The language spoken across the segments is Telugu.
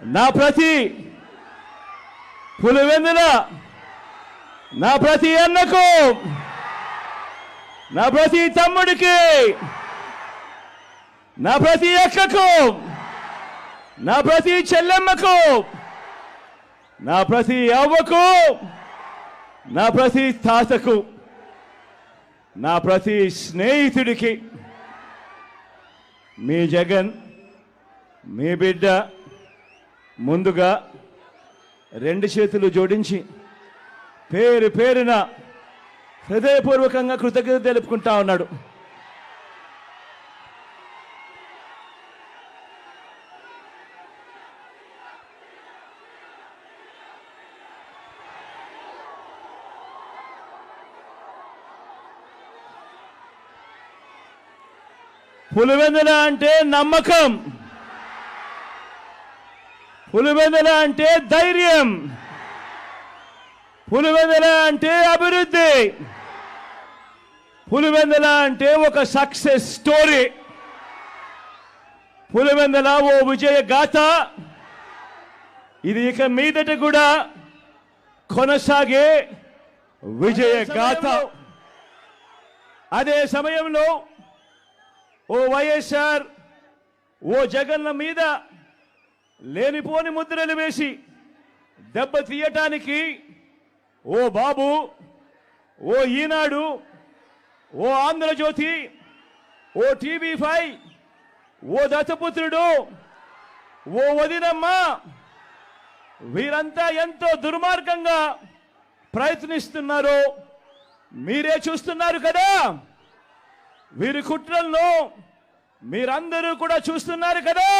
నా ప్రతి పులివెందుల నా ప్రతి అన్నకు నా ప్రతి తమ్ముడికి నా ప్రతి అక్కకు నా ప్రతి చెల్లెమ్మకు నా ప్రతి అవ్వకు నా ప్రతి తాతకు నా ప్రతి స్నేహితుడికి మీ జగన్ మీ బిడ్డ ముందుగా రెండు చేతులు జోడించి పేరు పేరున హృదయపూర్వకంగా కృతజ్ఞత తెలుపుకుంటా ఉన్నాడు. పులివెందుల అంటే నమ్మకం. పులివెందుల అంటే ధైర్యం. పులివెందుల అంటే అభివృద్ధి. పులివెందుల అంటే ఒక సక్సెస్ స్టోరీ. పులివెందుల ఓ విజయ గాథ. ఇది ఇక మీదట కూడా కొనసాగే విజయ గాథ. అదే సమయంలో ఓ వైఎస్ఆర్ ఓ జగన్న మీద లేనిపోని ముద్రలు వేసి దెబ్బ తీయటానికి ఓ బాబు ఓ ఈనాడు ఓ ఆంధ్రజ్యోతి ఓ టీవీ ఫైవ్ ఓ దత్తపుత్రుడు ఓ వదినమ్మ. వీరంతా ఎంతో దుర్మార్గంగా ప్రయత్నిస్తున్నారు. మీరే చూస్తున్నారు కదా? వీరి కుట్రలను మీరందరూ కూడా చూస్తున్నారు కదా?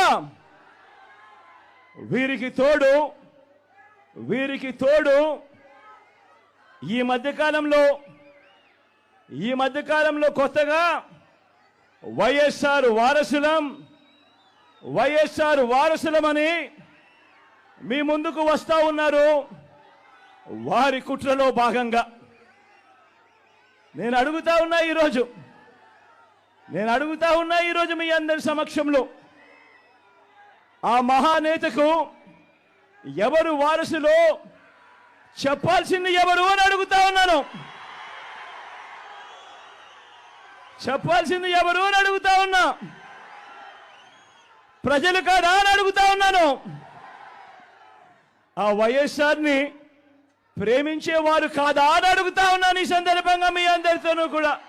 వీరికి తోడు వీరికి తోడు ఈ మధ్యకాలంలో ఈ మధ్యకాలంలో కొత్తగా వైఎస్ఆర్ వారసులం వైఎస్ఆర్ వారసులమని మీ ముందుకు వస్తా ఉన్నారు వారి కుట్రలో భాగంగా. నేను అడుగుతా ఉన్నా ఈరోజు నేను అడుగుతా ఉన్నా ఈరోజు మీ అందరి సమక్షంలో. ఆ మహానేతకు ఎవరు వారసులో చెప్పాల్సింది ఎవరు అని అడుగుతా ఉన్నాను. చెప్పాల్సింది ఎవరు అని అడుగుతా ఉన్నా. ప్రజలు కాదా అని అడుగుతా ఉన్నాను. ఆ వైఎస్ఆర్ని ప్రేమించేవారు కాదా అని అడుగుతా ఉన్నాను ఈ సందర్భంగా మీ అందరితోనూ కూడా.